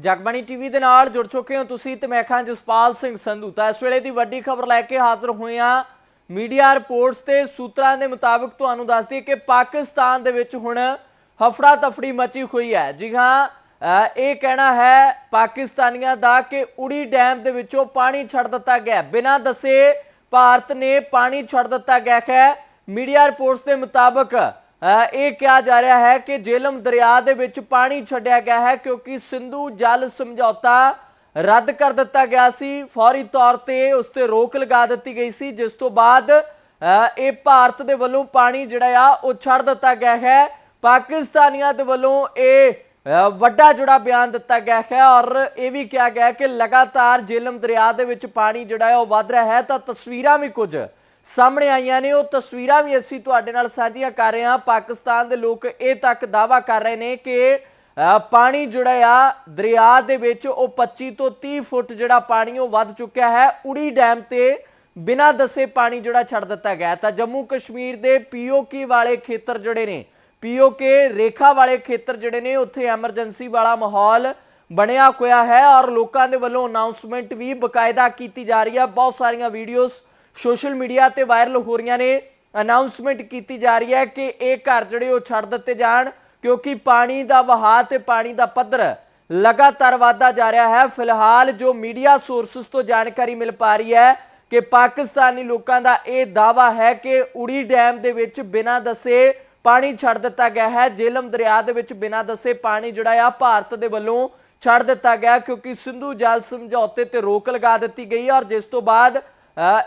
Jagbani TV ਦੇ ਨਾਲ ਜੁੜ ਚੁੱਕੇ ਹੋ ਤੁਸੀਂ ਤੇ ਮੈਂ ਖਾਂ ਜਸਪਾਲ ਸਿੰਘ ਸੰਧੂ। ਤਾਂ ਇਸ ਵੇਲੇ ਦੀ ਵੱਡੀ ਖਬਰ ਲੈ ਕੇ ਹਾਜ਼ਰ ਹੋਏ ਹਾਂ ਮੀਡੀਆ ਰਿਪੋਰਟਸ ਤੇ ਸੂਤਰਾਂ ਦੇ ਮੁਤਾਬਕ ਤੁਹਾਨੂੰ ਦੱਸ ਦਈਏ ਕਿ ਪਾਕਿਸਤਾਨ ਦੇ ਵਿੱਚ ਹੁਣ ਹਫੜਾ ਤਫੜੀ ਮਚੀ ਹੋਈ ਹੈ। ਜੀ ਹਾਂ ਅ, ਇਹ ਕਹਿਣਾ ਹੈ ਪਾਕਿਸਤਾਨੀਆਂ ਦਾ ਕਿ ਉੜੀ ਡੈਮ ਦੇ ਵਿੱਚੋਂ ਪਾਣੀ ਛੱਡ ਦਿੱਤਾ ਗਿਆ ਬਿਨਾਂ ਦੱਸੇ ਭਾਰਤ ਨੇ ਪਾਣੀ ਛੱਡ ਦਿੱਤਾ ਗਿਆ ਹੈ। ਮੀਡੀਆ ਰਿਪੋਰਟਸ ਦੇ ਮੁਤਾਬਕ ਇਹ ਕਿਹਾ ਜਾ ਰਿਹਾ ਹੈ ਕਿ ਜੇਲਮ ਦਰਿਆ ਦੇ ਵਿੱਚ ਪਾਣੀ ਛੱਡਿਆ ਗਿਆ ਹੈ ਕਿਉਂਕਿ ਸਿੰਧੂ ਜਲ ਸਮਝੌਤਾ ਰੱਦ ਕਰ ਦਿੱਤਾ ਗਿਆ ਸੀ। ਫੌਰੀ ਤੌਰ ਤੇ ਉਸ ਤੇ ਰੋਕ ਲਗਾ ਦਿੱਤੀ ਗਈ ਸੀ, ਜਿਸ ਤੋਂ ਬਾਅਦ ਇਹ ਭਾਰਤ ਦੇ ਵੱਲੋਂ ਪਾਣੀ ਜਿਹੜਾ ਆ, ਉਹ ਛੱਡ ਦਿੱਤਾ ਗਿਆ ਹੈ। ਪਾਕਿਸਤਾਨੀਆਂ ਦੇ ਵੱਲੋਂ ਇਹ ਵੱਡਾ ਜੁੜਾ ਬਿਆਨ ਦਿੱਤਾ ਗਿਆ ਹੈ ਔਰ ਇਹ ਵੀ ਕਿਹਾ ਗਿਆ ਹੈ ਕਿ ਲਗਾਤਾਰ ਜੇਲਮ ਦਰਿਆ ਦੇ ਵਿੱਚ ਪਾਣੀ ਜਿਹੜਾ ਹੈ ਉਹ ਵੱਧ ਰਿਹਾ ਹੈ। ਤਾਂ ਤਸਵੀਰਾਂ ਵੀ ਕੁਝ ਸਾਹਮਣੇ ਆਈਆਂ ਨੇ, ਉਹ ਤਸਵੀਰਾਂ ਵੀ ਅਸੀਂ ਤੁਹਾਡੇ ਨਾਲ ਸਾਂਝੀਆਂ ਕਰ ਰਹੇ ਹਾਂ। ਪਾਕਿਸਤਾਨ ਦੇ ਲੋਕ ਇਹ ਤੱਕ ਦਾਵਾ ਕਰ ਰਹੇ ਨੇ ਕਿ ਪਾਣੀ ਜਿਹੜਾ ਆ, ਦਰਿਆ ਦੇ ਵਿੱਚ ਉਹ 25 ਤੋਂ 30 ਫੁੱਟ ਜਿਹੜਾ ਪਾਣੀ ਉਹ ਵੱਧ ਚੁੱਕਿਆ ਹੈ। ਉੜੀ ਡੈਮ ਤੇ ਬਿਨਾਂ ਦੱਸੇ ਪਾਣੀ ਜਿਹੜਾ ਛੱਡ ਦਿੱਤਾ ਗਿਆ ਤਾਂ ਜੰਮੂ ਕਸ਼ਮੀਰ ਦੇ ਪੀਓਕੇ ਵਾਲੇ ਖੇਤਰ ਜਿਹੜੇ ਨੇ ਪੀਓਕੇ ਰੇਖਾ ਵਾਲੇ ਖੇਤਰ ਜਿਹੜੇ ਨੇ, ਉੱਥੇ ਐਮਰਜੈਂਸੀ ਵਾਲਾ ਮਾਹੌਲ ਬਣਿਆ ਹੋਇਆ ਹੈ ਔਰ ਲੋਕਾਂ ਦੇ ਵੱਲੋਂ ਅਨਾਉਂਸਮੈਂਟ ਵੀ ਬਕਾਇਦਾ ਕੀਤੀ ਜਾ ਰਹੀ ਹੈ। ਬਹੁਤ ਸਾਰੀਆਂ ਵੀਡੀਓਜ਼ ਸੋਸ਼ਲ ਮੀਡੀਆ ਤੇ ਵਾਇਰਲ ਹੋ ਰਹੀਆਂ ਨੇ ਅਨਾਉਂਸਮੈਂਟ ਕੀਤੀ ਜਾ ਰਹੀ ਹੈ ਕਿ ਇਹ ਘਰ ਜਿਹੜੇ ਉਹ ਛੱਡ ਦਿੱਤੇ ਜਾਣ, ਕਿਉਂਕਿ ਪਾਣੀ ਦਾ ਵਹਾਅ ਤੇ ਪਾਣੀ ਦਾ ਪੱਧਰ ਲਗਾਤਾਰ ਵਾਧਾ ਜਾ ਰਿਹਾ ਹੈ। ਫਿਲਹਾਲ ਜੋ ਮੀਡੀਆ ਸੋਰਸਸ ਤੋਂ ਜਾਣਕਾਰੀ ਮਿਲ ਪਾ ਰਹੀ ਹੈ ਕਿ ਪਾਕਿਸਤਾਨੀ ਲੋਕਾਂ ਦਾ ਇਹ ਦਾਵਾ ਹੈ ਕਿ ਉੜੀ ਡੈਮ ਦੇ ਵਿੱਚ ਬਿਨਾਂ ਦੱਸੇ ਪਾਣੀ ਛੱਡ ਦਿੱਤਾ ਗਿਆ ਹੈ। ਜੇਲਮ ਦਰਿਆ ਦੇ ਵਿੱਚ ਬਿਨਾਂ ਦੱਸੇ ਪਾਣੀ ਜਿਹੜਾ ਆ, ਭਾਰਤ ਦੇ ਵੱਲੋਂ ਛੱਡ ਦਿੱਤਾ ਗਿਆ, ਕਿਉਂਕਿ ਸਿੰਧੂ ਜਲ ਸਮਝੌਤੇ ਤੇ ਰੋਕ ਲਗਾ ਦਿੱਤੀ ਗਈ ਔਰ ਜਿਸ ਤੋਂ ਬਾਅਦ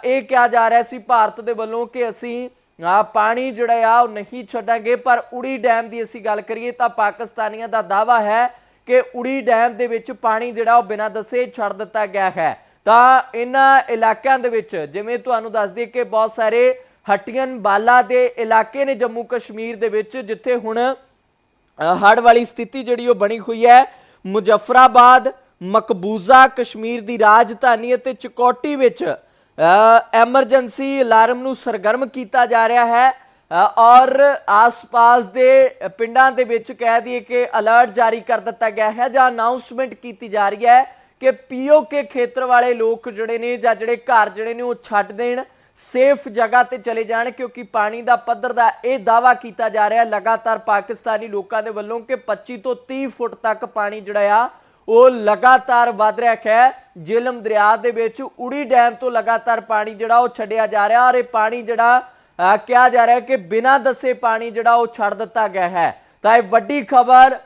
ਇਹ ਕਿਹਾ ਜਾ ਰਿਹਾ ਸੀ ਭਾਰਤ ਦੇ ਵੱਲੋਂ ਕਿ ਅਸੀਂ ਆ ਪਾਣੀ ਜਿਹੜਾ ਆ ਉਹ ਨਹੀਂ ਛੱਡਾਂਗੇ, ਪਰ ਉੜੀ ਡੈਮ ਦੀ ਅਸੀਂ ਗੱਲ ਕਰੀਏ ਤਾਂ ਪਾਕਿਸਤਾਨੀਆਂ ਦਾ ਦਾਵਾ ਹੈ ਕਿ ਉੜੀ ਡੈਮ ਦੇ ਵਿੱਚ ਪਾਣੀ ਜਿਹੜਾ ਉਹ ਬਿਨਾਂ ਦੱਸੇ ਛੱਡ ਦਿੱਤਾ ਗਿਆ ਹੈ। ਤਾਂ ਇਹਨਾਂ ਇਲਾਕਿਆਂ ਦੇ ਵਿੱਚ, ਜਿਵੇਂ ਤੁਹਾਨੂੰ ਦੱਸ ਦਈਏ ਕਿ ਬਹੁਤ ਸਾਰੇ ਹਟੀਅਨ ਬਾਲਾ ਦੇ ਇਲਾਕੇ ਨੇ ਜੰਮੂ ਕਸ਼ਮੀਰ ਦੇ ਵਿੱਚ, ਜਿੱਥੇ ਹੁਣ ਹੜ ਵਾਲੀ ਸਥਿਤੀ ਜਿਹੜੀ ਉਹ ਬਣੀ ਹੋਈ ਹੈ। ਮੁਜ਼ਫਰਾਬਾਦ, ਮਕਬੂਜ਼ਾ ਕਸ਼ਮੀਰ ਦੀ ਰਾਜਧਾਨੀ ਅਤੇ ਚਕੋਟੀ ਵਿੱਚ ਐਮਰਜੈਂਸੀ ਅਲਾਰਮ ਨੂੰ ਸਰਗਰਮ ਕੀਤਾ ਜਾ ਰਿਹਾ ਹੈ। ਔਰ ਆਸ-ਪਾਸ ਦੇ ਪਿੰਡਾਂ ਦੇ ਵਿੱਚ ਕਹਿ ਦਈਏ ਕਿ ਅਲਰਟ ਜਾਰੀ ਕਰ ਦਿੱਤਾ ਗਿਆ ਹੈ ਜਾਂ ਅਨਾਉਂਸਮੈਂਟ ਕੀਤੀ ਜਾ ਰਹੀ ਹੈ ਕਿ ਪੀਓਕੇ ਖੇਤਰ ਵਾਲੇ ਲੋਕ ਜਿਹੜੇ ਨੇ ਜਾਂ ਜਿਹੜੇ ਘਰ ਜਿਹੜੇ ਨੇ ਉਹ ਛੱਡ ਦੇਣ ਸੇਫ ਜਗ੍ਹਾ ਤੇ ਚਲੇ ਜਾਣ, ਕਿਉਂਕਿ ਪਾਣੀ ਦਾ ਪੱਧਰ ਦਾ ਇਹ ਦਾਵਾ ਕੀਤਾ ਜਾ ਰਿਹਾ ਲਗਾਤਾਰ ਪਾਕਿਸਤਾਨੀ ਲੋਕਾਂ ਦੇ ਵੱਲੋਂ ਕਿ 25 ਤੋਂ 30 ਫੁੱਟ ਤੱਕ ਪਾਣੀ ਜਿਹੜਾ ਆ, ਉਹ ਲਗਾਤਾਰ ਵਧ ਰਿਹਾ ਹੈ ਜੇਲਮ ਦਰਿਆ ਦੇ ਵਿੱਚ ਉੜੀ ਡੈਮ ਤੋਂ ਲਗਾਤਾਰ ਪਾਣੀ ਜਿਹੜਾ ਉਹ ਛੱਡਿਆ ਜਾ ਰਿਹਾ ਔਰ ਇਹ ਪਾਣੀ ਜਿਹੜਾ ਕਿਹਾ ਜਾ ਰਿਹਾ ਕਿ ਬਿਨਾਂ ਦੱਸੇ ਪਾਣੀ ਜਿਹੜਾ ਉਹ ਛੱਡ ਦਿੱਤਾ ਗਿਆ ਹੈ। ਤਾਂ ਇਹ ਵੱਡੀ ਖਬਰ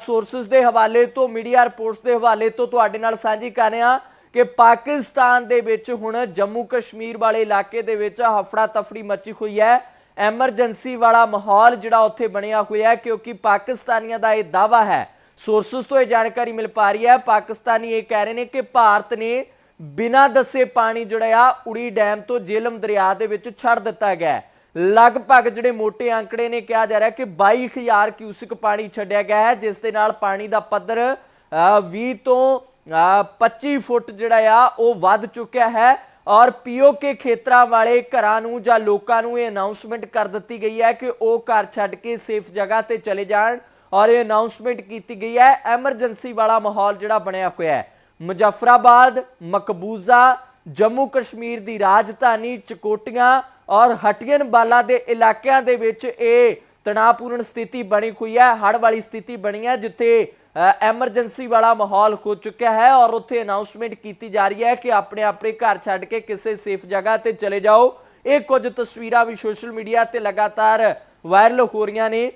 ਸੋਰਸਸ ਦੇ ਹਵਾਲੇ ਤੋਂ ਮੀਡੀਆ ਰਿਪੋਰਟਸ ਦੇ ਹਵਾਲੇ ਤੋਂ ਤੁਹਾਡੇ ਨਾਲ ਸਾਂਝੀ ਕਰ ਰਿਹਾ ਕਿ ਪਾਕਿਸਤਾਨ ਦੇ ਵਿੱਚ ਹੁਣ ਜੰਮੂ ਕਸ਼ਮੀਰ ਵਾਲੇ ਇਲਾਕੇ ਦੇ ਵਿੱਚ ਹਫੜਾ ਤਫੜੀ ਮੱਚੀ ਹੋਈ ਹੈ। ਐਮਰਜੈਂਸੀ ਵਾਲਾ ਮਾਹੌਲ ਜਿਹੜਾ ਉੱਥੇ ਬਣਿਆ ਹੋਇਆ ਹੈ ਕਿਉਂਕਿ ਪਾਕਿਸਤਾਨੀਆਂ ਦਾ ਇਹ ਦਾਵਾ ਹੈ ਸੋਰਸਸ ਤੋਂ ਇਹ ਜਾਣਕਾਰੀ ਮਿਲ ਪਾ ਰਹੀ ਹੈ। ਪਾਕਿਸਤਾਨੀ ਇਹ ਕਹਿ ਰਹੇ ਨੇ ਕਿ ਭਾਰਤ ਨੇ ਬਿਨਾਂ ਦੱਸੇ ਪਾਣੀ ਜਿਹੜਾ ਆ ਉੜੀ ਡੈਮ ਤੋਂ ਜੇਲਮ ਦਰਿਆ ਦੇ ਵਿੱਚ ਛੱਡ ਦਿੱਤਾ ਗਿਆ ਲਗਭਗ ਜਿਹੜੇ ਮੋٹے ਅੰਕੜੇ ਨੇ ਕਿਹਾ ਜਾ ਰਿਹਾ ਕਿ 22000 ਕਿਊਸਿਕ ਪਾਣੀ ਛੱਡਿਆ ਗਿਆ ਹੈ ਜਿਸ ਦੇ ਨਾਲ ਪਾਣੀ ਦਾ ਪੱਧਰ ਅ, 20 ਤੋਂ ਅ, 25 ਫੁੱਟ ਜਿਹੜਾ ਆ ਉਹ ਵੱਧ ਚੁੱਕਿਆ ਹੈ। ਔਰ ਪੀਓਕੇ ਖੇਤਰਾਂ ਵਾਲੇ ਘਰਾਂ ਨੂੰ ਜਾਂ ਲੋਕਾਂ ਨੂੰ ਇਹ ਅਨਾਉਂਸਮੈਂਟ ਕਰ ਦਿੱਤੀ ਗਈ ਹੈ ਕਿ ਉਹ ਘਰ ਛੱਡ ਕੇ ਸੇਫ ਜਗ੍ਹਾ ਤੇ ਚਲੇ ਜਾਣ। ਔਰ ਇਹ ਅਨਾਉਂਸਮੈਂਟ ਕੀਤੀ ਗਈ ਹੈ ਐਮਰਜੈਂਸੀ ਵਾਲਾ ਮਾਹੌਲ ਜਿਹੜਾ ਬਣਿਆ ਹੋਇਆ ਹੈ। ਮੁਜ਼ੱਫਰਾਬਾਦ, ਮਕਬੂਜ਼ਾ, ਜੰਮੂ ਕਸ਼ਮੀਰ ਦੀ ਰਾਜਧਾਨੀ, ਚਕੋਟੀਆਂ ਔਰ ਹਟੀਅਨ ਬਾਲਾ ਦੇ ਇਲਾਕਿਆਂ ਦੇ ਵਿੱਚ ਇਹ ਤਣਾਅਪੂਰਨ ਸਥਿਤੀ ਬਣੀ ਹੋਈ ਹੈ ਹੜ ਵਾਲੀ ਸਥਿਤੀ ਬਣੀ ਹੈ, ਜਿੱਥੇ ਐਮਰਜੈਂਸੀ ਵਾਲਾ ਮਾਹੌਲ ਹੋ ਚੁੱਕਿਆ ਹੈ ਔਰ ਉੱਥੇ ਅਨਾਉਂਸਮੈਂਟ ਕੀਤੀ ਜਾ ਰਹੀ ਹੈ ਕਿ ਆਪਣੇ ਆਪਣੇ ਘਰ ਛੱਡ ਕੇ ਕਿਸੇ ਸੇਫ ਜਗ੍ਹਾ ਤੇ ਚਲੇ ਜਾਓ। ਇਹ ਕੁਝ ਤਸਵੀਰਾਂ ਵੀ ਸੋਸ਼ਲ ਮੀਡੀਆ ਤੇ ਲਗਾਤਾਰ ਵਾਇਰਲ ਹੋ ਰਹੀਆਂ ਨੇ।